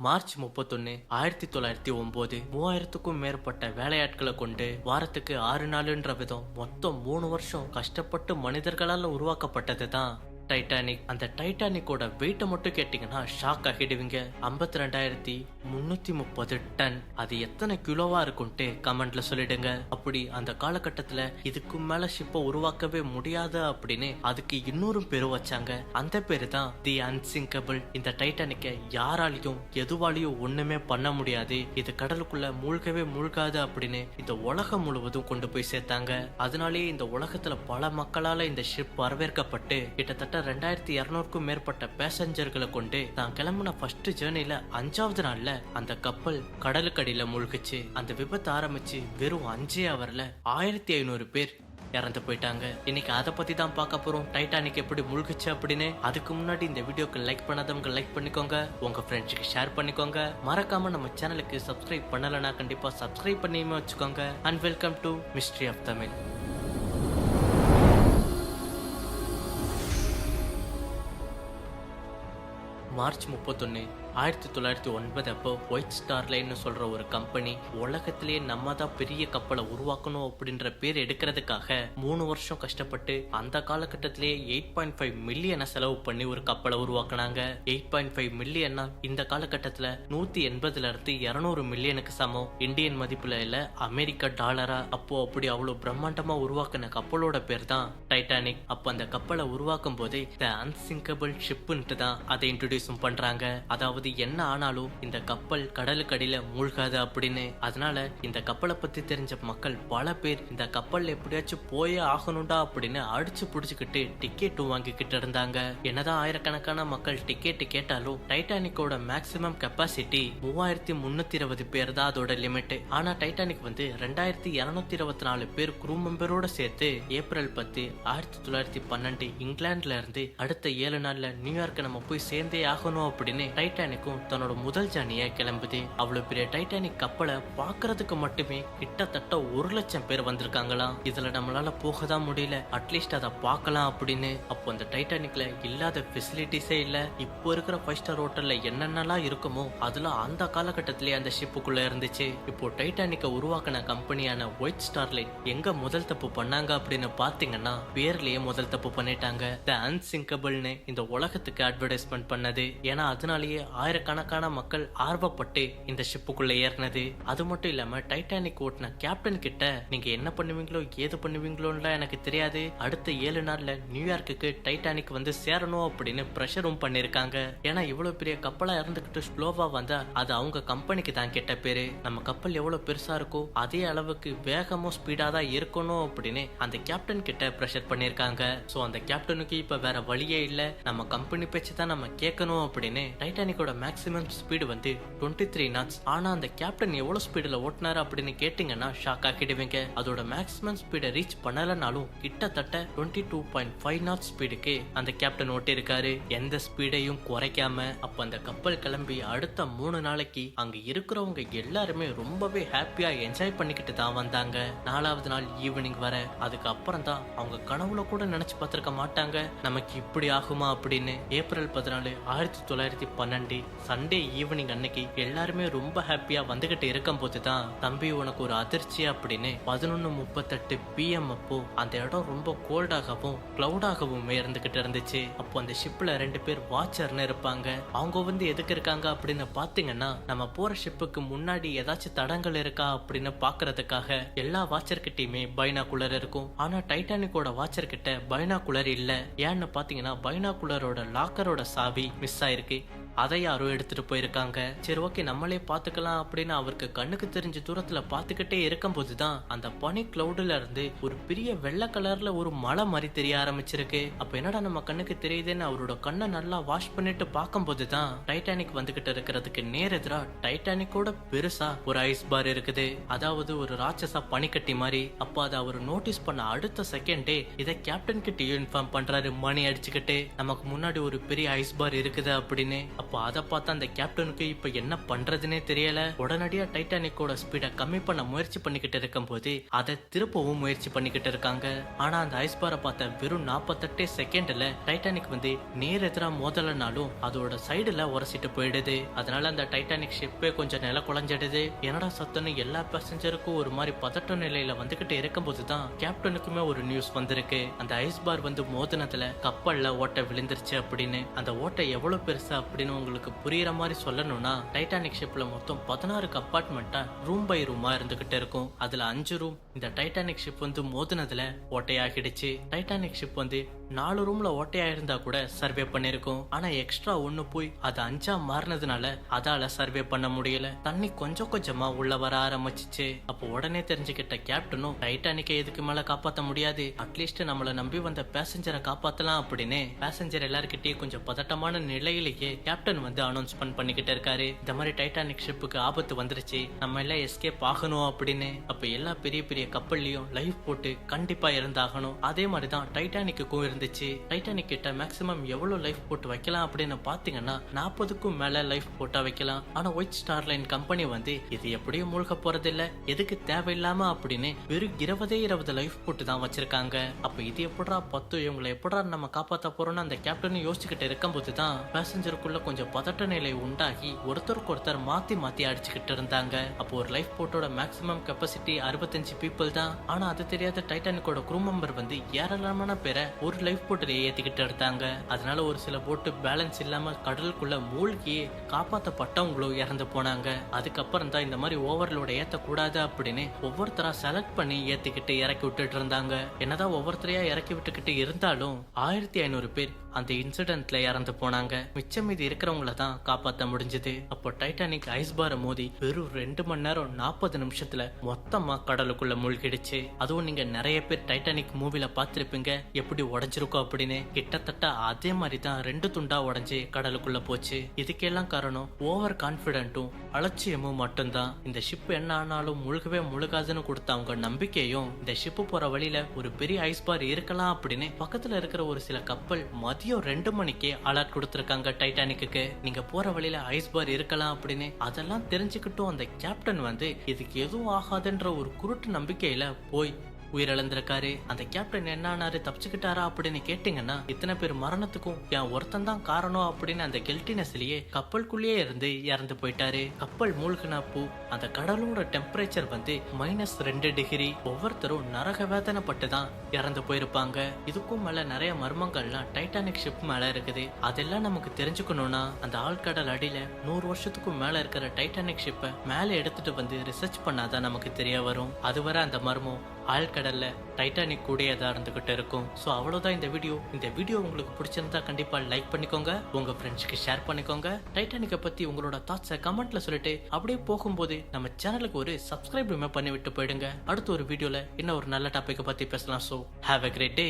March முப்பத்தொன்னு ஆயிரத்தி தொள்ளாயிரத்தி ஒன்பது மூவாயிரத்துக்கும் மேற்பட்ட வேலையாட்களை கொண்டு வாரத்துக்கு ஆறு நாளுன்ற விதம் மொத்தம் மூணு வருஷம் கஷ்டப்பட்டு மனிதர்களால் உருவாக்கப்பட்டது தான் டைட்டானிக் அந்த டைட்டானிக்கோட வெயிட்டை மட்டும் கேட்டிங்கன்னா ஷாக் ஆகிடுவீங்க. ஐம்பத்தி ரெண்டாயிரத்தி முன்னூத்தி முப்பது டன். அது எத்தனை கிலோவா இருக்கும்ட்டு கமெண்ட்ல சொல்லிடுங்க. அப்படி அந்த காலகட்டத்துல இதுக்கு மேல ஷிப்பை உருவாக்கவே முடியாது அப்படின்னு அதுக்கு இன்னொரு பேரு வச்சாங்க. அந்த பேரு தான் தி அன்சிங்கபிள் இந்த டைட்டானிக்கை யாராலையும் எதுவாலையும் ஒண்ணுமே பண்ண முடியாது. இது கடலுக்குள்ள மூழ்கவே மூழ்காது அப்படின்னு இந்த உலகம் முழுவதும் கொண்டு போய் சேர்த்தாங்க. அதனாலேயே இந்த உலகத்துல பல மக்களால இந்த ஷிப் வரவேற்கப்பட்டு கிட்டத்தட்ட ரெண்டாயிரத்தி இருநூறுக்கும் மேற்பட்ட பேசஞ்சர்களை கொண்டு தான் கிளம்புன ஃபர்ஸ்ட் ஜேர்னில அஞ்சாவது நாள்ல அந்த கப்பல் கடலுக்கடியில மூழ்கிச்சு. அந்த விபத்து ஆரம்பிச்சு வெறும் அஞ்சே அவர்ல ஆயிரத்தி ஐநூறு பேர் இறந்து போயிட்டாங்க. இன்னைக்கு அதை பத்தி தான் பார்க்க போறோம். டைட்டானிக் எப்படி முழுகுச்சு அப்படின்னு அதுக்கு முன்னாடி இந்த வீடியோக்கு லைக் பண்ணாதவங்க லைக் பண்ணிக்கோங்க. உங்க ஃப்ரெண்ட்ஸுக்கு ஷேர் பண்ணிக்கோங்க. மறக்காம நம்ம சேனலுக்கு சப்ஸ்கிரைப் பண்ணலைன்னா கண்டிப்பா சப்ஸ்கிரைப் பண்ணியுமே வச்சுக்கோங்க. And welcome to mystery of Tamil March முப்பத்தொன்னு ஆயிரத்தி தொள்ளாயிரத்தி ஒன்பது அப்போ ஒயிட் ஸ்டார் லைன்னு சொல்ற ஒரு கம்பெனி உலகத்திலேயே நம்ம தான் பெரிய கப்பலை உருவாக்கணும் அப்படின்ற பேர் எடுக்கிறதுக்காக மூணு வருஷம் கஷ்டப்பட்டு அந்த காலகட்டத்திலேயே எயிட் பாயிண்ட் ஃபைவ் மில்லியனை செலவு பண்ணி ஒரு கப்பலை உருவாக்குனாங்க. எயிட் பாயிண்ட் ஃபைவ் மில்லியன்னா இந்த காலகட்டத்தில் நூத்தி எண்பதுல இருந்து இருநூறு மில்லியனுக்கு சமம். இந்தியன் மதிப்புல இல்ல அமெரிக்க டாலரா? அப்போ அப்படி அவ்வளவு பிரம்மாண்டமா உருவாக்கின கப்பலோட பேர் தான் டைட்டானிக் அப்போ அந்த கப்பலை உருவாக்கும் போதே த அன்சிங்கபிள் ஷிப்புன்ட்டு தான் அதை இன்ட்ரடியூஸும் பண்றாங்க. அதாவது என்ன ஆனாலும் இந்த கப்பல் கடலுக்கடியில மூழ்காது அப்படின்னு. அதனால இந்த கப்பலை பத்தி தெரிஞ்ச மக்கள் பல பேர் இந்த கப்பல் எப்படியாச்சும் போயே ஆகணும்டா அப்படின்னு அடிச்சு புடிச்சுக்கிட்டு டிக்கெட்டும் வாங்கிக்கிட்டு இருந்தாங்க. என்னதான் ஆயிரக்கணக்கான மக்கள் டிக்கெட் கேட்டாலும் டைட்டானிக்கோட மேக்சிமம் கெப்பாசிட்டி மூவாயிரத்தி முன்னூத்தி இருபது பேர் தான் அதோட லிமிட் ஆனா டைட்டானிக் வந்து ரெண்டாயிரத்தி இருநூத்தி இருபத்தி நாலு பேர் குரூ மெம்பரோட சேர்த்து ஏப்ரல் பத்து ஆயிரத்தி தொள்ளாயிரத்தி பன்னெண்டு இங்கிலாந்துல இருந்து அடுத்த ஏழு நாள்ல நியூயார்க்கை நம்ம போய் சேர்ந்தே ஆகணும் அப்படின்னு டைட்டானிக் டைட்டானிக்கும் தன்னோட முதல் ஜானியை கிளம்புது. அவ்வளவு பெரிய டைட்டானிக் கப்பலை பாக்குறதுக்கு மட்டுமே கிட்டத்தட்ட ஒரு லட்சம் பேர் வந்திருக்காங்களாம் இதுல நம்மளால போக தான் முடியல அட்லீஸ்ட் அதை பார்க்கலாம் அப்படின்னு. அப்போ அந்த டைட்டானிக்ல இல்லாத ஃபெசிலிட்டிஸே இல்ல. இப்போ இருக்கிற ஃபைவ் ஸ்டார் ஹோட்டல்ல என்னென்னலாம் இருக்குமோ அதுல அந்த காலகட்டத்திலேயே அந்த ஷிப்புக்குள்ள இருந்துச்சு. இப்போ டைட்டானிக்கை உருவாக்கின கம்பெனியான ஒயிட் ஸ்டார்லைட் எங்க முதல் தப்பு பண்ணாங்க அப்படின்னு பாத்தீங்கன்னா பேர்லயே முதல் தப்பு பண்ணிட்டாங்க. த அன்சிங்கபிள்னு இந்த உலகத்துக்கு அட்வர்டைஸ்மெண்ட் பண்ணது. ஏன்னா அதனாலேயே ஆயிரக்கணக்கான மக்கள் ஆர்வப்பட்டு இந்த ஷிப்புக்குள்ள ஏறினது. அது மட்டும் இல்லாம டைட்டானிக் ஓட்டின கேப்டன் கிட்ட நீங்க என்ன பண்ணுவீங்களோ ஏது பண்ணுவீங்களோன்னு எனக்கு தெரியாது. அடுத்த ஏழு நாள்ல நியூயார்க்குக்கு டைட்டானிக் வந்து சேரணும் அப்படின்னு ப்ரெஷரும் பண்ணிருக்காங்க. ஏன்னா இவ்வளவு பெரிய கப்பலா இறந்துகிட்டு ஸ்லோவா வந்தா அது அவங்க கம்பெனிக்கு தான் கெட்ட பேரு. நம்ம கப்பல் எவ்வளவு பெருசா இருக்கோ அதே அளவுக்கு வேகமும் ஸ்பீடா தான் இருக்கணும் அப்படின்னு அந்த கேப்டன் கிட்ட ப்ரெஷர் பண்ணிருக்காங்க. சோ அந்த கேப்டனுக்கு இப்ப வேற வழியே இல்ல. நம்ம கம்பெனி பேச்சு தான் நம்ம கேட்கணும் அப்படின்னு டைட்டானிக்கோட மேக்ஸிமம் ஸ்பீடு வந்து டுவெண்ட்டி த்ரீ நாட்ஸ் ஆனா அந்த கேப்டன் எவ்வளவு ஸ்பீடுல ஓட்டினாரு அப்படின்னு கேட்டீங்கன்னா ஷாக் ஆக்கிடுவீங்க. அதோட மேக்ஸிமம் ஸ்பீடை ரீச் பண்ணலனாலும் கிட்டத்தட்ட twenty two point five knot ஸ்பீடுக்கு அந்த கேப்டன் ஓட்டிருக்காரு எந்த ஸ்பீடையும் குறைக்காம அப்ப அந்த கப்பல் கிளம்பி அடுத்த மூணு நாளைக்கு அங்க இருக்கிறவங்க எல்லாருமே ரொம்பவே ஹாப்பியா என்ஜாய் பண்ணிக்கிட்டு தான் வந்தாங்க. நாலாவது நாள் ஈவினிங் வர அதுக்கப்புறம் தான் அவங்க கனவுல கூட நினைச்சு பார்த்திருக்க மாட்டாங்க. நமக்கு இப்படி ஆகுமா அப்படின்னு ஏப்ரல் பதினாலு ஆயிரத்தி தொள்ளாயிரத்தி பன்னெண்டு சண்டே ஈவினிங் அன்னைக்கு எல்லாருமே ரொம்ப ஹாப்பியா வந்துகிட்டு இருக்கும் போது தான் தம்பி உனக்கு ஒரு அதிர்ச்சி அப்படின்னு பதினொன்னு முப்பத்தெட்டு பிஎம் அப்போ அந்த இடம் ரொம்ப கோல்டாகவும் கிளவுடாகவும் இருந்துகிட்டு இருந்துச்சு. அப்போ அந்த ஷிப்ல ரெண்டு பேர் வாட்சர்னு இருப்பாங்க. அவங்க வந்து எதுக்கு இருக்காங்க அப்படின்னு பாத்தீங்கன்னா நம்ம போற ஷிப்புக்கு முன்னாடி ஏதாச்சும் தடங்கள் இருக்கா அப்படின்னு பாக்குறதுக்காக எல்லா வாட்சர் கிட்டயுமே பைனாகுலர் இருக்கும். ஆனா டைட்டானிக்கோட வாட்சர் கிட்ட பைனாகுலர் இல்ல. ஏன்னு பாத்தீங்கன்னா பைனாகுலரோட லாக்கரோட சாவி மிஸ் ஆயிருக்கு. அதை யாரோ எடுத்துட்டு போயிருக்காங்க. சரி ஓகே நம்மளே பாத்துக்கலாம் அப்படின்னு அவருக்கு கண்ணுக்கு தெரிஞ்ச தூரத்துல பாத்துக்கிட்டே இருக்கும்போது தான் அந்த பனி கிளவுடுல இருந்து ஒரு பெரிய வெள்ளை கலர்ல ஒரு மலை மாதிரி தெரிய ஆரம்பிச்சிருக்கு. அப்ப என்னடா நம்ம கண்ணுக்கு தெரியுதுன்னு அவரோட கண்ணை நல்லா வாஷ் பண்ணிட்டு பார்க்கும்போது தான் டைட்டானிக் வந்துகிட்டு இருக்கிறதுக்கு நேர் எதிரா டைட்டானிக்கோட பெருசா ஒரு ஐஸ் பார் இருக்குது. அதாவது ஒரு ராட்சசா பனிக்கட்டி மாதிரி. அப்ப அதை அவர் நோட்டீஸ் பண்ண அடுத்த செகண்டே இதை கேப்டன் கிட்ட இன்ஃபார்ம் பண்றாரு. மணி அடிச்சுக்கிட்டு நமக்கு முன்னாடி ஒரு பெரிய ஐஸ் பார் இருக்குது அப்படின்னு. அப்போ அதை பார்த்து அந்த கேப்டனுக்கு இப்போ என்ன பண்றதுனே தெரியல. உடனடியா டைட்டானிக்கோட ஸ்பீடை கம்மி பண்ண முயற்சி பண்ணிக்கிட்டு இருக்கும்போது அதை திருப்பவும் முயற்சி பண்ணிக்கிட்டு இருக்காங்க. ஆனா அந்த ஐஸ்பாரை பார்த்த வெறும் நாற்பத்தெட்டே செகண்ட்ல டைட்டானிக் வந்து நேர் எதிராக மோதலனாலும் அதோட சைடுல உரசிட்டு போயிடுது. அதனால அந்த டைட்டானிக் ஷிப்பே கொஞ்சம் நில குழஞ்சிடுது. என்னடா சத்தம்னு எல்லா பேசஞ்சருக்கும் ஒரு மாதிரி பதட்ட நிலையில வந்துகிட்டு இருக்கும்போது தான் கேப்டனுக்குமே ஒரு நியூஸ் வந்திருக்கு. அந்த ஐஸ் பார் வந்து மோதினதுல கப்பல்ல ஓட்டை விழுந்துருச்சு அப்படின்னு. அந்த ஓட்டை எவ்வளவு பெருசா அப்படின்னு உங்களுக்கு புரியிற மாதிரி சொல்லணும்னா டைட்டானிக் ஷிப்ல மொத்தம் பதினாறு கம்பார்ட்மெண்ட்டா ரூம் பை ரூமா இருந்துகிட்டு இருக்கும். அதுல அஞ்சு ரூம் இந்த டைட்டானிக் ஷிப் வந்து மோதினதுல ஓட்டையாகிடுச்சு. டைட்டானிக் ஷிப் வந்து நாலு ரூம்ல ஓட்டையா இருந்தா கூட சர்வே பண்ணிருக்கும். ஆனா எக்ஸ்ட்ரா ஒண்ணு போய் அது அஞ்சா மாறினதுனால அதால சர்வே பண்ண முடியல. தண்ணி கொஞ்சம் கொஞ்சமா உள்ள வர ஆரம்பிச்சிச்சு. அப்போ உடனே தெரிஞ்சுக்கிட்ட கேப்டனும் டைட்டானிக்கை எதுக்கு மேல காப்பாத்த முடியாது? அட்லீஸ்ட் நம்மள நம்பி வந்த பேசஞ்சரை காப்பாத்தலாம் அப்படின்னு பேசஞ்சர் எல்லார்கிட்டயும் கொஞ்சம் பதட்டமான நிலையிலேயே கேப்டன் வந்து அனௌன்ஸ்மெண்ட் பண்ணிக்கிட்டு இருக்காரு. இந்த மாதிரி டைட்டானிக் ஷிப்புக்கு ஆபத்து வந்துருச்சு. நம்ம எல்லாம் எஸ்கேப் ஆகணும் அப்படின்னு. அப்ப எல்லா பெரிய பெரிய கப்பல்லையும் லைஃப் போட்டு கண்டிப்பா இருந்தாகணும் அதே மாதிரிதான் டைட்டானிக்குக்கும் இருந்துச்சு. டைட்டானிக் கிட்ட மேக்ஸிமம் எவ்வளவு லைஃப் போட்டு வைக்கலாம் அப்படின்னு பாத்தீங்கன்னா நாற்பதுக்கும் மேல லைஃப் போட்டா வைக்கலாம். ஆனா ஒயிட் ஸ்டார் லைன் கம்பெனி வந்து இது எப்படியும் மூழ்க போறதில்ல? எதுக்கு தேவையில்லாம அப்படின்னு வெறும் இருபதே இருபது லைஃப் போட்டு தான் வச்சிருக்காங்க. அப்ப இது எப்படா பத்து இவங்களை எப்படா நம்ம காப்பாத்த போறோம்னு அந்த கேப்டன் யோசிச்சுக்கிட்டு இருக்கும்போது தான் பேசஞ்சருக்குள்ள கொஞ்சம் பதட்ட நிலை உண்டாகி ஒருத்தருக்கு ஒருத்தர் மாத்தி மாத்தி அடிச்சுக்கிட்டு இருந்தாங்க. அப்போ ஒரு லைஃப் போட்டோட மேக்ஸிமம் கெப்பாசிட்டி அறுபத்தஞ்சு பீப்புள் தான். ஆனா அது தெரியாத டைட்டானிக்கோட குரூ மெம்பர் வந்து ஏராளமான பேரை ஒரு லைஃப் போட்டில் ஏற்றிக்கிட்டு இருந்தாங்க அதனால ஒரு சில போட்டு பேலன்ஸ் இல்லாம கடலுக்குள்ள மூழ்கியே காப்பாற்றப்பட்டவங்களும் இறந்து போனாங்க. அதுக்கப்புறம் தான் இந்த மாதிரி ஓவர்லோட ஏற்றக்கூடாது அப்படின்னு ஒவ்வொருத்தரா செலக்ட் பண்ணி ஏத்திக்கிட்டு இறக்கி விட்டுட்டு இருந்தாங்க. என்னதான் ஒவ்வொருத்தரையா இறக்கி விட்டுக்கிட்டு இருந்தாலும் ஆயிரத்தி ஐநூறு பேர் அந்த இன்சிடென்ட்ல இறந்து போனாங்க. மிச்சம் மீதி இருக்கிறவங்கள தான் காப்பாத்த முடிஞ்சது. அப்போ டைட்டானிக் ஐஸ் பார மோதி வெறும் ரெண்டு மணி நேரம் நாற்பது நிமிஷத்துல மொத்தமா கடலுக்குள்ள மூழ்கிடுச்சு. அதுவும் நீங்க நிறைய பேர் டைட்டானிக் மூவில பார்த்துருப்பீங்க. எப்படி உடஞ்சிருக்கோ அப்படின்னு. கிட்டத்தட்ட அதே மாதிரி தான் ரெண்டு துண்டா உடஞ்சி கடலுக்குள்ள போச்சு. இதுக்கெல்லாம் காரணம் ஓவர் கான்பிடென்ட்டும் அலட்சியமும் மட்டும்தான். இந்த ஷிப் என்ன ஆனாலும் முழுகவே முழுகாதுன்னு கொடுத்த அவங்க நம்பிக்கையும் இந்த ஷிப்பு போற வழியில ஒரு பெரிய ஐஸ் பார் இருக்கலாம் அப்படின்னு பக்கத்துல இருக்கிற ஒரு சில கப்பல் மதியம் ரெண்டு மணிக்கே அலர்ட் கொடுத்துருக்காங்க டைட்டானிக்கு நீங்க போற வழியில ஐஸ் பார் இருக்கலாம் அப்படின்னு. அதெல்லாம் தெரிஞ்சுக்கிட்டும் அந்த கேப்டன் வந்து இதுக்கு எதுவும் ஆகாதுன்ற ஒரு குருட்டு நம்பிக்கையில போய் உயிரிழந்திருக்காரு. அந்த கேப்டன் என்ன ஆனாரு? தப்பிச்சுக்கிட்டாரா அப்படின்னு கேட்டீங்கன்னா இத்தனை பேர் மரணத்துக்கும் என் ஒருத்தன் தான் காரணம் அப்படின்னு அந்த கெல்டினஸ்லயே கப்பலுக்குள்ளேயே இருந்து இறந்து போயிட்டாரு. கப்பல் மூழ்கினப்போ அந்த கடலோட டெம்பரேச்சர் வந்து மைனஸ் ரெண்டு டிகிரி ஒவ்வொருத்தரும் நரக வேதனைப்பட்டு தான் இறந்து போயிருப்பாங்க. இதுக்கும் மேல நிறைய மர்மங்கள்லாம் டைட்டானிக் ஷிப் மேல இருக்குது. அதெல்லாம் நமக்கு தெரிஞ்சுக்கணும்னா அந்த ஆழ்கடல் அடியில நூறு வருஷத்துக்கும் மேல இருக்கிற டைட்டானிக் ஷிப்பை மேலே எடுத்துட்டு வந்து ரிசர்ச் பண்ணாதான் நமக்கு தெரிய வரும். அதுவரை அந்த மர்மம் ஆழ்கடலில் டைட்டானிக் கூடையே தான் இருந்துகிட்டு இருக்கும். ஸோ அவ்வளோதான் இந்த வீடியோ. இந்த வீடியோ உங்களுக்கு பிடிச்சிருந்தா கண்டிப்பாக லைக் பண்ணிக்கோங்க. உங்கள் ஃப்ரெண்ட்ஸ்க்கு ஷேர் பண்ணிக்கோங்க. டைட்டானிக்கை பற்றி உங்களோட தாட்ஸை கமெண்ட்டில் சொல்லிட்டு அப்படியே போகும்போது நம்ம சேனலுக்கு ஒரு சப்ஸ்கிரைப் பண்ணி விட்டு போயிடுங்க. அடுத்த ஒரு வீடியோவில் இன்னும் ஒரு நல்ல டாப்பிக்கை பற்றி பேசலாம். So have a great day